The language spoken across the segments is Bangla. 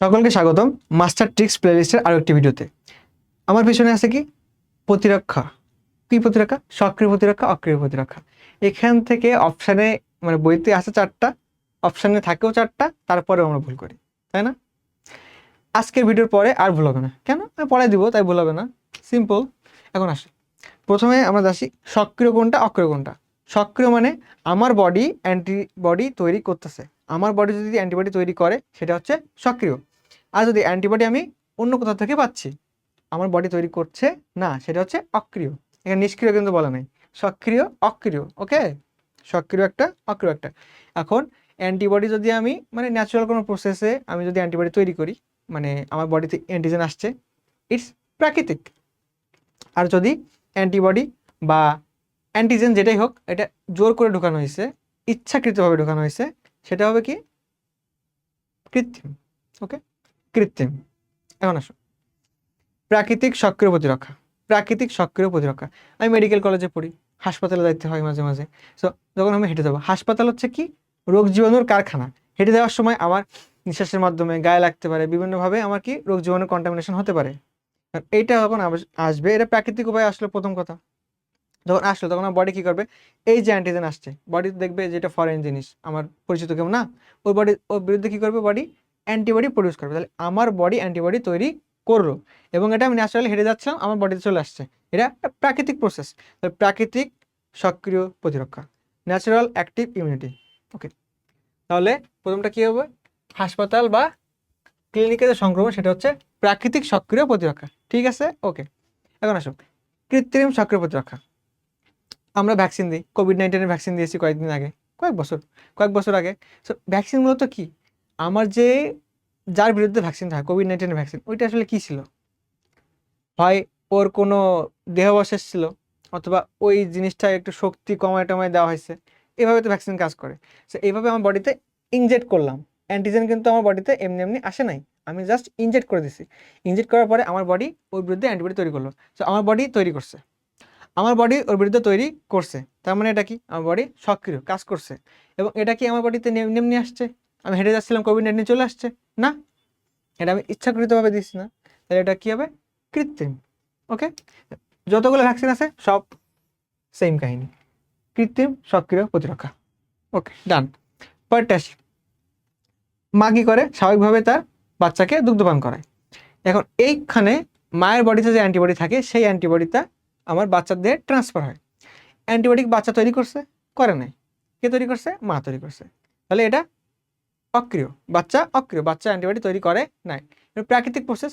সকলকে স্বাগতম মাস্টার ট্রিক্স প্লেলিস্টের আরও একটি ভিডিওতে। আমার পিছনে আছে কি? প্রতিরক্ষা। কি প্রতিরক্ষা? সক্রিয় প্রতিরক্ষা, অক্রিয় প্রতিরক্ষা। এখান থেকে অপশানে মানে বইতে আছে চারটা, অপশানে থাকেও চারটা, তারপরেও আমরা ভুল করি, তাই না? আজকের ভিডিওর পরে আর ভুল হবে না। কেন? আমি পরে দিব, তাই ভুল হবে না। সিম্পল এখন আসি। প্রথমে আমরা আসি, সক্রিয় কোনটা, অক্রিয় কোনটা? সক্রিয় মানে আমার বডি অ্যান্টিবডি তৈরি করতেছে। আমার বডি যদি অ্যান্টিবডি তৈরি করে, সেটা হচ্ছে সক্রিয়। আর যদি অ্যান্টিবডি আমি অন্য কোথাও থেকে পাচ্ছি, আমার বডি তৈরি করছে, না, সেটা হচ্ছে অক্রিয়। এখানে নিষ্ক্রিয় কিন্তু বলা নেই। সক্রিয়, অক্রিয় ওকে সক্রিয় একটা, অক্রিয় একটা। এখন অ্যান্টিবডি যদি আমি মানে ন্যাচারাল কোনো প্রসেসে আমি যদি অ্যান্টিবডি তৈরি করি মানে আমার বডিতে অ্যান্টিজেন আসছে ইটস প্রাকৃতিক। আর যদি অ্যান্টিবডি বা অ্যান্টিজেন যেটাই হোক, এটা জোর করে ঢোকানো হয়েছে, ইচ্ছাকৃতভাবে ঢোকানো হয়েছে, সেটা হবে কি? কৃত্রিম ওকে কৃত্রিম। এখন আসো। প্রাকৃতিক সক্রিয় প্রতিরক্ষা। প্রাকৃতিক সক্রিয় প্রতিরক্ষা। আমি মেডিকেল কলেজে পড়ি। হাসপাতালে যাইতে হয় মাঝে মাঝে। সো যখন আমি হেঁটে যাব, হাসপাতাল হচ্ছে কি? রোগ জীবাণুর কারখানা। হেঁটে যাওয়ার সময় আমার নিঃশ্বাসের মাধ্যমে গায়ে লাগতে পারে। বিভিন্নভাবে আমার কি? রোগ জীবাণুর কন্টামিনেশন হতে পারে। এইটা যখন আসবে, এটা প্রাকৃতিক উপায়ে আসলো প্রথম কথা। যখন আসলো, তখন আমার বডি কী করবে? এই যে অ্যান্টিজেন আসছে বডি দেখবে যেটা ফরেন জিনিস। আমার পরিচিত কেউ না? ওই বডি ওর বিরুদ্ধে কী করবে বডি অ্যান্টিবডি প্রডিউস করবে। তাহলে আমার বডি অ্যান্টিবডি তৈরি করল এবং এটা আমি ন্যাচারালি হেঁটে যাচ্ছিলাম, আমার বডিতে চলে আসছে। এটা প্রাকৃতিক প্রসেস তাহলে প্রাকৃতিক সক্রিয় প্রতিরক্ষা ন্যাচারাল অ্যাক্টিভ ইমিউনিটি ওকে তাহলে প্রথমটা কী হবে? হাসপাতাল বা ক্লিনিকে যে সংক্রমণ, সেটা হচ্ছে প্রাকৃতিক সক্রিয় প্রতিরক্ষা, ঠিক আছে? ওকে এখন আসো, কৃত্রিম সক্রিয় প্রতিরক্ষা। আমরা ভ্যাকসিন দিই কোভিড নাইন্টিনের ভ্যাকসিন দিয়েছি কয়েকদিন আগে, কয়েক বছর কয়েক বছর আগে। সো ভ্যাকসিন মূলত কি? আমার যে যার বিরুদ্ধে ভ্যাকসিন থাকে কোভিড নাইন্টিনের ভ্যাকসিন ওইটা আসলে কী ছিল? হয় ওর কোনো দেহাবশেষ ছিল? অথবা ওই জিনিসটা একটু শক্তি কমায় টমায় দেওয়া হয়েছে? এভাবে তো ভ্যাকসিন কাজ করে। সো এইভাবে আমার বডিতে ইনজেক্ট করলাম। অ্যান্টিজেন কিন্তু আমার বডিতে এমনি এমনি আসে নাই। আমি জাস্ট ইনজেক্ট করে দিছি। ইনজেক্ট করার পরে আমার বডি ওর বিরুদ্ধে অ্যান্টিবডি তৈরি করল। সো আমার বডি তৈরি করছে। আমার বডি ওর বিরুদ্ধে তৈরি করছে। তার মানে এটা কি? আমার বডি সক্রিয়, কাজ করছে। এবং এটা কি আমার বডিতে এমনি আসছে? আমি হেঁটে যাচ্ছিলাম কোভিড নাইন্টিন চলে আসছে। না, এটা আমি ইচ্ছাকৃতভাবে দিচ্ছি না। তাহলে এটা কী হবে? কৃত্রিম, ওকে? যতগুলো ভ্যাকসিন আছে, সব সেম কাহিনী। কৃত্রিম, সক্রিয় প্রতিরক্ষা। ওকে ডান আসি মা কী করে, স্বাভাবিকভাবে তার বাচ্চাকে দুগ্ধপান করায়। এখন এইখানে মায়ের বডিতে যে অ্যান্টিবডি থাকে, সেই অ্যান্টিবডিটা আমার বাচ্চাদের ট্রান্সফার হয়। অ্যান্টিবায়োটিক বাচ্চা তৈরি করছে, করে নাই। কে তৈরি করছে? মা তৈরি করছে। তাহলে এটা অক্রিয়, বাচ্চা অক্রিয়, বাচ্চা অ্যান্টিবায়োটিক তৈরি করে নাই। প্রাকৃতিক প্রসেস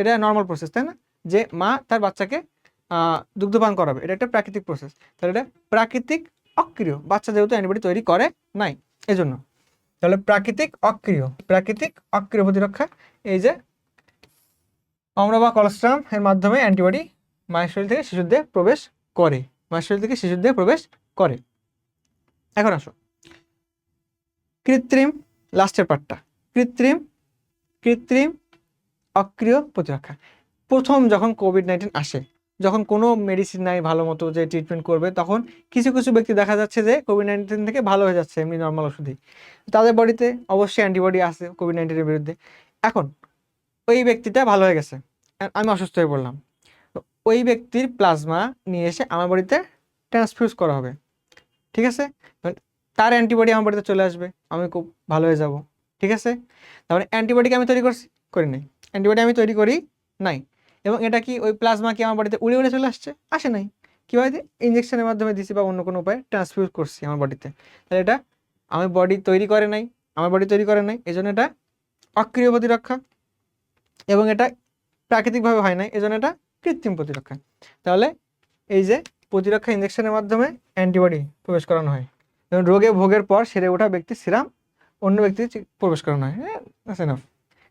এটা নর্মাল প্রসেস তাই না? যে মা তার বাচ্চাকে দুগ্ধপান করাবে, এটা একটা প্রাকৃতিক প্রসেস তাহলে এটা প্রাকৃতিক অক্রিয়, বাচ্চা যেহেতু অ্যান্টিবায়োটিক তৈরি করে নাই, এজন্য। তাহলে প্রাকৃতিক অক্রিয় প্রাকৃতিক অক্রিয় প্রতিরক্ষা, এই যে অম্ল বা কলস্ট্রাম এর মাধ্যমে অ্যান্টিবডি মায়ের শরীর থেকে শিশুর দেহে প্রবেশ করে, মায়ের শরীর থেকে শিশুর দেহে প্রবেশ করে। এখন আসো। কৃত্রিম লাস্টের পার্টটা। কৃত্রিম কৃত্রিম, অক্রিয় প্রতিরক্ষা। প্রথম যখন কোভিড নাইন্টিন আসে, যখন কোনো মেডিসিন নাই, ভালো মতো যে ট্রিটমেন্ট করবে, তখন কিছু কিছু ব্যক্তি দেখা যাচ্ছে যে কোভিড নাইন্টিন থেকে ভালো হয়ে যাচ্ছে, এমনি নর্মাল ওষুধেই। তাদের বডিতে অবশ্যই অ্যান্টিবডি আছে কোভিড নাইন্টিনের বিরুদ্ধে। এখন, ওই ব্যক্তিটা ভালো হয়ে গেছে। আমি অসুস্থ হয়ে পড়লাম। ওই ব্যক্তির প্লাজমা নিয়ে এসে আমার বডিতে ট্রান্সফিউজ করা হবে। ঠিক আছে? তার অ্যান্টিবডি আমার বাড়িতে চলে আসবে। আমি খুব ভালো হয়ে যাব। ঠিক আছে? তারপরে অ্যান্টিবডিকে আমি তৈরি করছি, করি নাই। অ্যান্টিবডি আমি তৈরি করি নাই। এবং এটা কি ওই প্লাজমা কি আমার বাড়িতে উড়ে উড়ে চলে আসছে? আসে নাই। কীভাবে ইঞ্জেকশনের মাধ্যমে দিছি বা অন্য কোনো উপায়ে ট্রান্সফিউজ করছি আমার বডিতে তাহলে এটা আমার বডি তৈরি করে নাই, আমার বডি তৈরি করে নাই এই জন্য এটা অক্রিয় প্রতিরক্ষা। এবং এটা প্রাকৃতিকভাবে হয় নাই, এজন্য এটা কৃত্রিম প্রতিরক্ষা। তাহলে এই যে প্রতিরক্ষা ইঞ্জেকশনের মাধ্যমে অ্যান্টিবডি প্রবেশ করানো হয়। রোগে ভোগের পর সেরে ওঠা ব্যক্তির সিরাম, অন্য ব্যক্তি প্রবেশ করানো হয় হ্যাঁ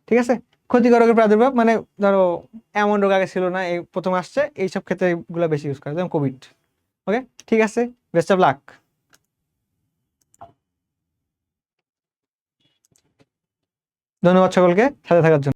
ঠিক আছে? ক্ষতিকর রোগের প্রাদুর্ভাব মানে ধরো এমন রোগ আগে ছিল না, এই প্রথম আসছে, এইসব ক্ষেত্রে এগুলো বেশি ইউজ করে যেমন কোভিড ওকে ঠিক আছে? বেস্ট অফ লাক ধন্যবাদ সকলকে, সাথে থাকার জন্য।